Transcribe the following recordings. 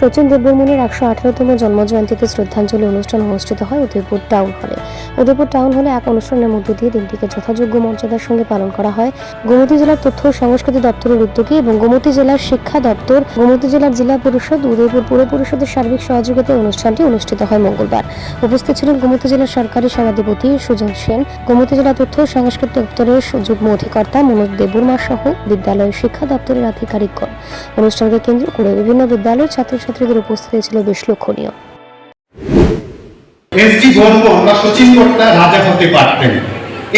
শচীন দেববর্মনের একশো আঠারোতম জন্মজয়ন্তীতে শ্রদ্ধাঞ্জলি অনুষ্ঠান অনুষ্ঠিত হয় উদয়পুর টাউন হলে। উদয়পুর টাউন হলে এক অনুষ্ঠানের মধ্য দিয়ে দিনটিকে যথাযোগ্য মর্যাদার সঙ্গে পালন করা হয়। গোমতী জেলার তথ্য ও সংস্কৃতি দপ্তরের উদ্যোগে এবং গোমতী জেলার শিক্ষা দপ্তর, গোমতী জেলার জেলা পরিষদ, উদয়পুর পুর পরিষদের সার্বিক সহযোগিতায় অনুষ্ঠানটি অনুষ্ঠিত হয় মঙ্গলবার। উপস্থিত ছিলেন গোমতী জেলার সরকারি সভাধিপতি সুজন সেন, গোমতী জেলা তথ্য ও সংস্কৃতি দপ্তরের যুগ্ম অধিকর্তা মনোজ দেববর্মা সহ বিদ্যালয়ের শিক্ষা দপ্তরের আধিকারিকগণ। অনুষ্ঠানকে কেন্দ্র করে বিভিন্ন বিদ্যালয়ের ছাত্রছাত্রীদের উপস্থিতি ছিল বেশ লক্ষণীয় এসডি সচিন রাজা হতে পারতেন।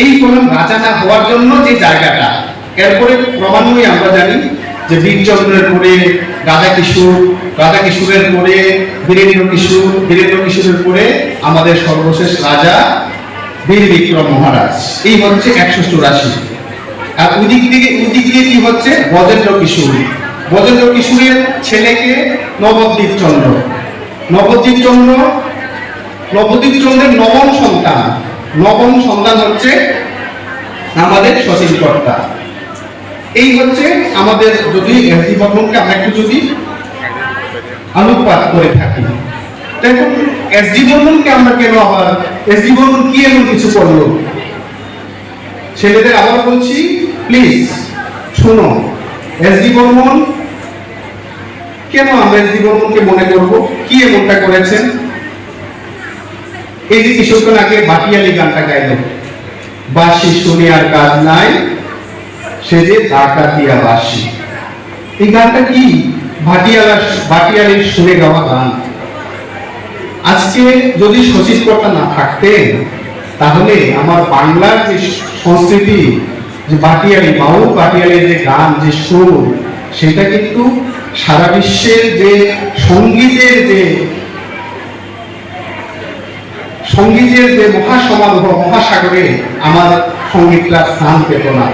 এই রাজা না হওয়ার জন্য যে জায়গাটা আমরা জানি যে বীরচন্দ্রের পরে রাজা কিশোর, রাজা কিশোরের পরে বীরেন্দ্র কিশোর, বীরেন্দ্র কিশোরের পরে আমাদের সর্বশেষ রাজা বীর বিক্রম মহারাজ। এই হচ্ছে একশো চুরাশি। আর ওদিক থেকে, ওদিক দিয়ে কি হচ্ছে? বজেন্দ্র কিশোর। বজেন্দ্র কিশোরের ছেলেকে নবদ্বীপ চন্দ্র নবদ্বীপ চন্দ্র নবদ্বীপ চন্দ্রের নবম সন্তান। নবম সন্তান হচ্ছে আমাদের সচিন কর্তা। এই হচ্ছে আমাদের যদি এসডি বর্মনকে আমরা একটু যদি আলোকপাত করে থাকি। দেখুন, এসডি বর্মনকে আমরা কেন আবার, এসডি বর্মন কি এমন কিছু করল? ছেলেদের আবার বলছি প্লিজ শোনো, এসডি বর্মন কেন আমরা বর্মনকে মনে করব? কি এমনটা করেছেন? এই যে কিছুক্ষণ আগে বাটিয়ালি গানটা গাইল বাসি শুনি আর কাজ নাই, সে যে ডাকাতিয়া বাসি এই গানটা কি? ভাটিয়ালা ভাটিয়ালির শুনে গাওয়া গান। আজকে যদি সচিব কর্তা না থাকতেন, তাহলে আমার বাংলার যে সংস্কৃতি, যে বাটিয়ালি বাউল বাটিয়ালির যে গান, যে সুর, সেটা কিন্তু সারা বিশ্বের যে সঙ্গীতের যে সঙ্গীতের যে মহাসমারোহ মহাসাগরে আমার সঙ্গীতরা স্থান পেত না।